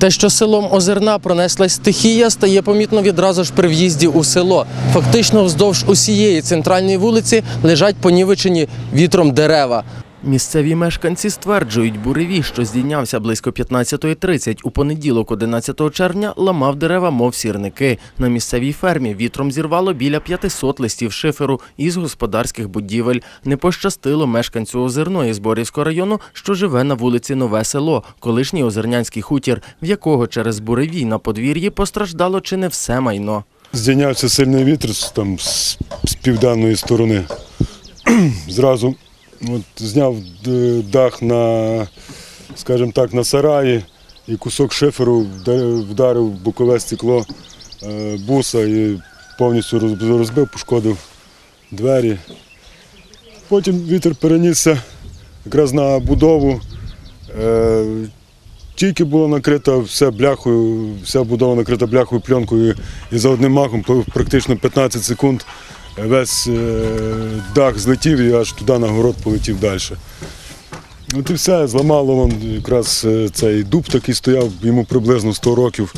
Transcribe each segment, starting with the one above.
Те, що селом Озерна пронеслась стихія, стає помітно відразу ж при в'їзді у село. Фактично вздовж усієї центральної вулиці лежать понівечені вітром дерева. Місцеві мешканці стверджують, буревій, що здійнявся близько 15.30 у понеділок, 11 червня, ламав дерева, мов сірники. На місцевій фермі вітром зірвало біля 500 листів шиферу із господарських будівель. Не пощастило мешканцю Озерної Зборівського району, що живе на вулиці Нове Село, колишній озернянський хутір, в якого через буревій на подвір'ї постраждало чи не все майно. Здійнявся сильний вітер там, з, південної сторони. Зразу от, зняв дах на, скажімо так, на сараї і кусок шиферу вдарив в бокове стекло е, буса і повністю розбив, пошкодив двері. Потім вітер перенісся якраз на будову. Е, тільки було накрито все бляхою, вся будова накрита бляхою, пленкою, і за одним махом практично 15 секунд весь е, дах злетів і аж туди на город полетів далі. От і все, зламало якраз е, цей дуб такий стояв, йому приблизно 100 років.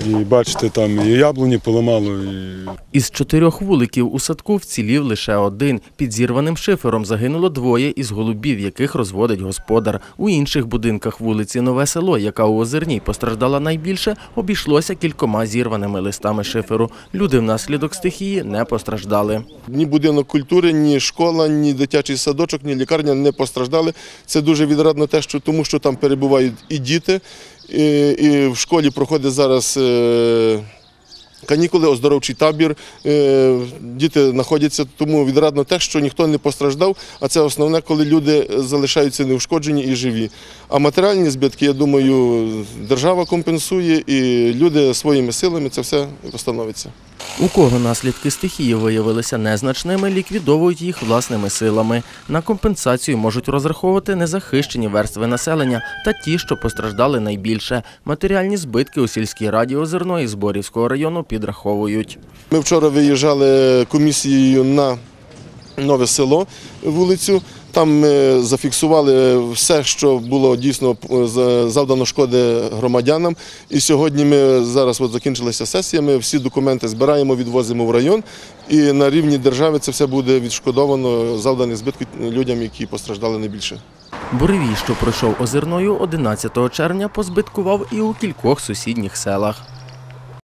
І бачите, там і яблуні поламало, і Із чотирьох вуликів у садку вцілів лише один. Під зірваним шифером загинуло двоє із голубів, яких розводить господар. У інших будинках вулиці Нове село, яка у Озерній постраждала найбільше, обійшлося кількома зірваними листами шиферу. Люди внаслідок стихії не постраждали. Ні будинок культури, ні школа, ні дитячий садочок, ні лікарня не постраждали. Це дуже відрадно те, що тому що там перебувають і діти, і, і в школі проходить зараз. е, Канікули, оздоровчий табір, е, діти знаходяться, тому відрадно те, що ніхто не постраждав, а це основне, коли люди залишаються неушкоджені і живі. А матеріальні збитки, я думаю, держава компенсує і люди своїми силами це все встановиться. У кого наслідки стихії виявилися незначними, ліквідовують їх власними силами. На компенсацію можуть розраховувати незахищені верстви населення та ті, що постраждали найбільше. Матеріальні збитки у сільській раді Озерної Зборівського району підраховують. Ми вчора виїжджали комісією на нове село вулицю. Там ми зафіксували все, що було дійсно е, завдано шкоди громадянам. І сьогодні ми зараз от закінчилася сесія. Ми всі документи збираємо, відвозимо в район. І на рівні держави це все буде відшкодовано завдані збитки людям, які постраждали найбільше. Буревій, що пройшов озерною 11 червня, позбиткував і у кількох сусідніх селах.